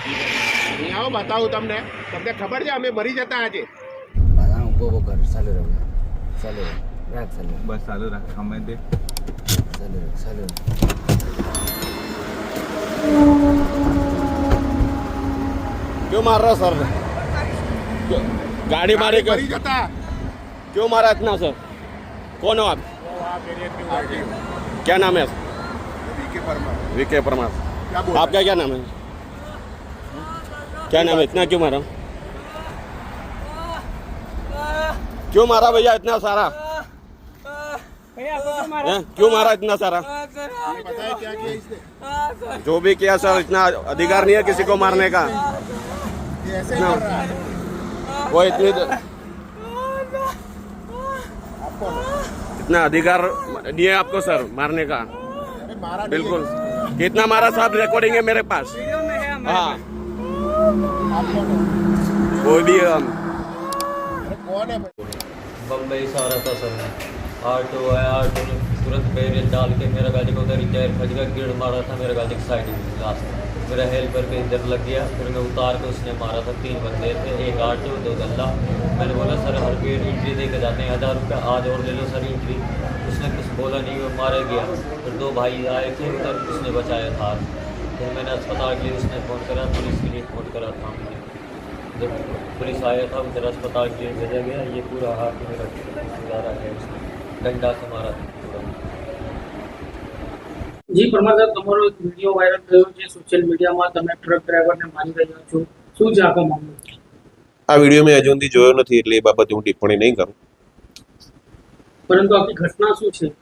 અહીં આવો બતાવું તમને તમને ખબર છે અમે મરી જતા આજે બાધા ઉભો ઉભો કર ચાલુ રહે ચાલુ રહે રાખ ચાલુ રહે, બસ ચાલુ રાખ અમે તે ચાલુ રહે ચાલુ રહે क्यों मार रहा सर क्यों- गाड़ी मारे क्यों મરી જતા क्यों मारा इतना सर कौन हो आप क्या नाम है વીકે પરમાર विके परमार क्या बोल आपका क्या नाम है क्या नाम है? इतना क्यों मारा? क्यों मारा भैया इतना सारा? क्यों मारा? इतना सारा? क्या किया जो भी किया सर इतना अधिकार नहीं है किसी को मारने का। वो इतनी इतना अधिकार नहीं है आपको सर मारने का। बिल्कुल। कितना मारा साहब रिकॉर्डिंग है मेरे पास। हाँ कोई भी um, है भाई बम्बई से आ रहा था सर। ऑटो आया ऑटो ने तुरंत बैरियर डाल के मेरा गाड़ी को उधर टायर फट गया गिर मारा था मेरा गाड़ी की साइड लास्ट मेरा हेल्पर पे इधर लग गया फिर मैं उतार के उसने मारा था। तीन बंदे थे एक ऑटो दो गल्ला। मैंने बोला सर हर पेड़ इंट्री दे के जाते हैं हज़ार रुपये आज और ले लो सर इंट्री उसने कुछ बोला नहीं वो मारा गया। फिर दो भाई आए थे उधर उसने बचाया था। फिर मैंने अस्पताल के लिए उसने फ़ोन करा पुलिस के लिए फ़ोन करा था हमने जब पुलिस आया था उधर अस्पताल के लिए भेजा गया ये पूरा हाथ मेरा गुजारा है उसने डंडा से मारा था पूरा જી પરમાર સાહેબ તમારો એક વિડીયો વાયરલ થયો છે સોશિયલ મીડિયામાં તમે ટ્રક ડ્રાઈવરને મારી રહ્યા છો શું છે આખો મામલો આ વિડીયો મેં હજુ સુધી જોયો નથી એટલે એ બાબતે હું ટિપ્પણી નહીં કરું પરંતુ આખી ઘટના શું છે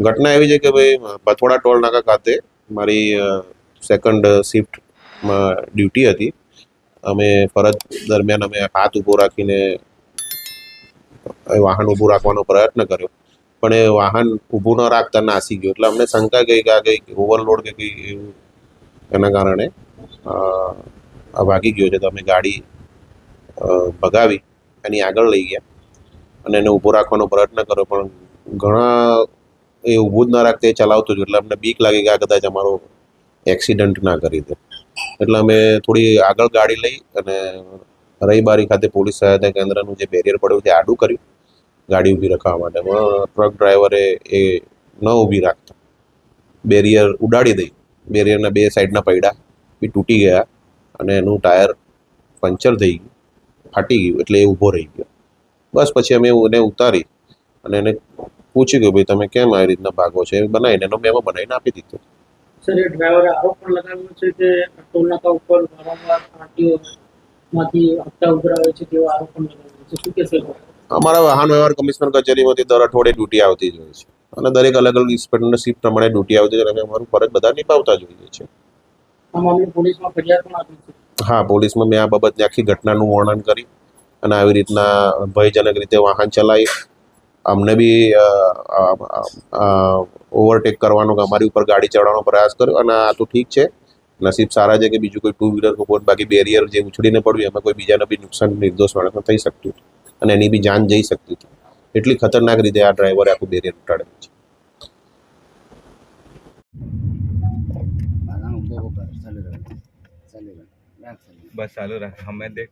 ઘટના એવી છે કે ભાઈ બથોડા ટોલ નાકા ખાતે મારી સેકન્ડ શિફ્ટમાં ડ્યુટી હતી. અમે ફરજ દરમિયાન અમે હાથ ઊભો રાખીને વાહન ઊભું રાખવાનો પ્રયત્ન કર્યો. પણ એ વાહન ઊભું ન રાખતા નાસી ગયું. એટલે અમને શંકા ગઈ કે આ કંઈક ઓવરલોડ કે કંઈ એવું એના કારણે વાગી ગયો છે. તો અમે ગાડી ભગાવી, એની આગળ લઈ ગયા અને એને ઊભો રાખવાનો પ્રયત્ન કર્યો. પણ ઘણા એ ઊભું જ ના રાખતા એ ચલાવતો જ એટલે અમને બીક લાગી કે આ કદાચ અમારો એક્સિડન્ટ ના કરી દે. એટલે અમે થોડી આગળ ગાડી લઈ અને રહીબારી ખાતે પોલીસ સહાયતા કેન્દ્રનું જે બેરિયર પડ્યું તે આડું કર્યું. ગાડી ઊભી રાખવા માટે. પણ ટ્રક ડ્રાઈવરે એ ન ઊભી રાખતા. બેરિયર ઉડાડી દઈ. બેરિયરના બે સાઈડના પૈડા બી તૂટી ગયા અને એનું ટાયર પંચર થઈ ગયું. ફાટી ગયું એટલે એ ઊભો રહી ગયો. બસ પછી અમે એને ઉતારી અને એને પૂછ્યું કે ભાઈ, તમે કેમ આવી રીતના ભાગો છો? એ બનાવીને એનો મેમો બનાવીને આપી દીધો. સર એ ડ્રાઈવરે આરોપ પણ લગાવ્યો છે કે ટોલ નાકા ઉપર વારંવાર આરટીઓમાંથી હપ્તા ઉઘરાવે છે તેવો આરોપ પણ લગાવ્યો છે. શું કહેશે? અમારા વાહન વ્યવહાર કમિશનર કચેરીમાંથી દર અઠવાડિયે ડ્યુટી આવતી જ હોય છે. અને દરેક અલગ અલગ ઇન્સ્પેક્ટરની શિફ્ટ પ્રમાણે ડ્યુટી આવતી હોય અને અમે અમારું ફરજ બધા નિભાવતા જોઈએ છીએ. આ મામલે પોલીસમાં ફરિયાદ પણ આપી છે. હા પોલીસમાં મેં આ બાબતની આખી ઘટનાનું વર્ણન કરી અને આવી રીતના ભયજનક રીતે વાહન ચલાવી અમને બી ઓવરટેક કરવાનો કે અમારી ઉપર ગાડી ચડવાનો પ્રયાસ કર્યો અને આ તો ઠીક છે. નસીબ સારા છે કે બીજું કોઈ ટુ વ્હીલર ઉપર બાકી બેરિયર જે ઉછળીને પડ્યું એમાં કોઈ બીજાને બી નુકસાન નિર્દોષ માણસને થઈ શકતું હતું. અને એની બી જાન જઈ શકતી હતી. એટલી ખતરનાક રીતે આ ડ્રાઈવરે આખું બેરિયર ઉટાડેલું છે. બસ ચાલુ રાખ અમે તે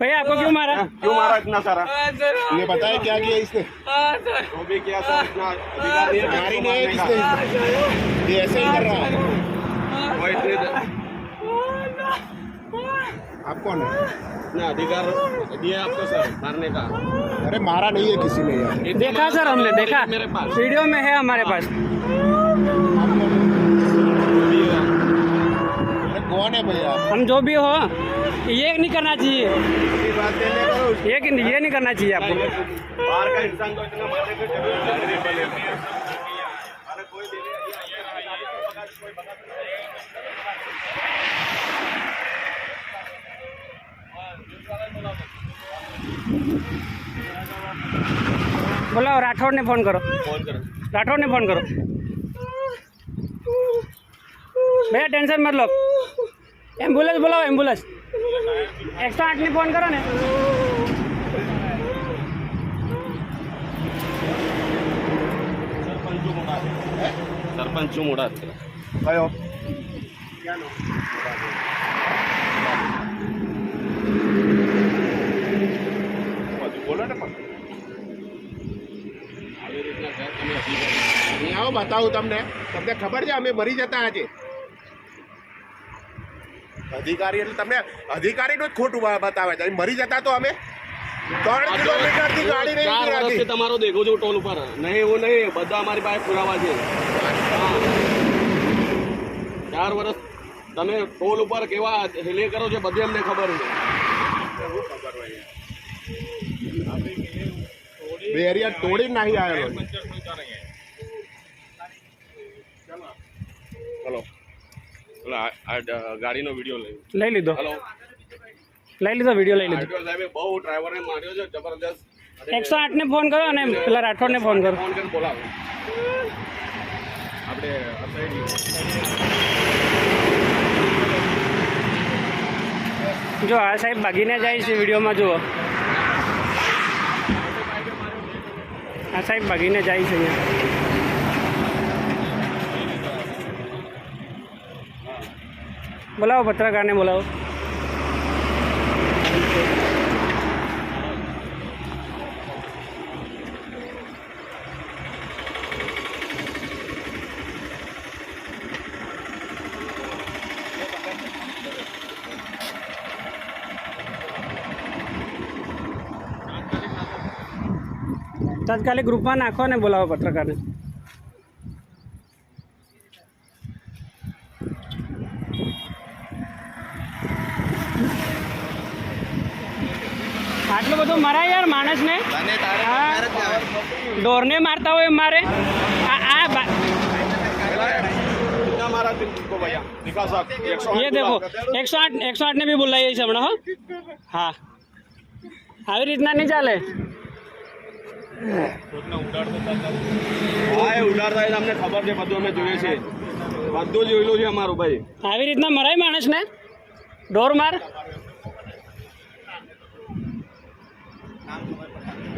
भैया आपको क्यों मारा? हाँ, क्यों मारा इतना सारा? ये बताया क्या किया इसने? वो भी किया सर इतना अधिकार नहीं है इसने ये ऐसे ही कर रहा है। वो इतने आप कौन है? ना अधिकार दिया आपको सर मारने का। अरे मारा नहीं है किसी ने यार। देखा सर हमने देखा। मेरे पास। वीडियो में है हमारे हाँ। पास। कौन है भैया हम जो भी हो ये नहीं करना चाहिए बात देने करो ये ये नहीं करना चाहिए आपको बाहर का इंसान को इतना मारने की जरूरत नहीं है अरे कोई भी नहीं, ये- ये रहा, ये तो पकड़, कोई पकड़ नहीं है। બોલાવો રાઠોડને ફોન કરો ફોન કરો રાઠોડને ફોન કરો ભૈયા ટેન્શન મત લો એમ્બ્યુલન્સ બોલાવો એમ્બ્યુલન્સ. એકસો આઠની ફોન કરો ને. સરપંચ શું મોટા કયો? બોલો ને પણ. આવો બતાવું તમને. તમને ખબર છે અમે મરી જતા આજે. અધિકારી એટલે તમે અધિકારીનું જ ખોટું બતાવે છે. મરી જતા તો અમે ત્રણ કિલોમીટરથી ગાડી નહીં તમારો દેખો છું ટોલ ઉપર. નહીં એવું નહીં. બધા અમારી પાસે પુરાવા છે. ચાર વર્ષ તમે ટોલ ઉપર કેવા હેલે કરો છો બધી અમને ખબર છે. બેરિયર તોડી નાખી આવેલો છે. ગાડીનો વીડિયો લઈ લઈ લીધો? હેલો. લઈ લીધો વીડિયો લઈ લીધો. બહુ ડ્રાઈવરને માર્યો છે જબરદસ્ત. એકસો આઠને ફોન કરો અને પેલા રાઠોડને ફોન કરો ફોન આપણે જો આ સાહેબ ભાગીને જાય છે વિડીયોમાં જુઓ. આ સાહેબ ભાગીને જાય છે અહીંયા. બોલાવો પત્રકારને બોલાવો. તાત્કાલિક ગ્રુપમાં નાખો ને બોલાવો પત્રકારને. આટલું બધું મરાય યાર માણસને. ઢોરને મારતા હોય મારે. આ ये देखो एक सौ आठ एक सौ आठ ने भी बोला यही सब हाँ આવી રીતના નહીં ચાલે. હા એ ઉડાડતા તમને ખબર છે બધું અમે જોઈએ છે બધું જોયેલું છે અમારું ભાઈ. આવી રીતના મરાય માણસને? ઢોર માર.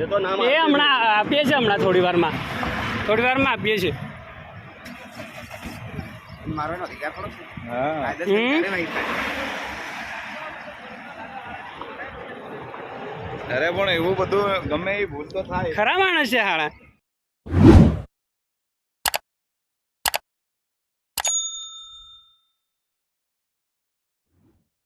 એ તો નામ એ હમણાં આપીએ છીએ હમણાં થોડી વારમાં. થોડી વારમાં આપીએ છીએ? અરે પણ એવું બધું ગમે એ ભૂલ તો થાય. ખરા માણસ છે હાડા.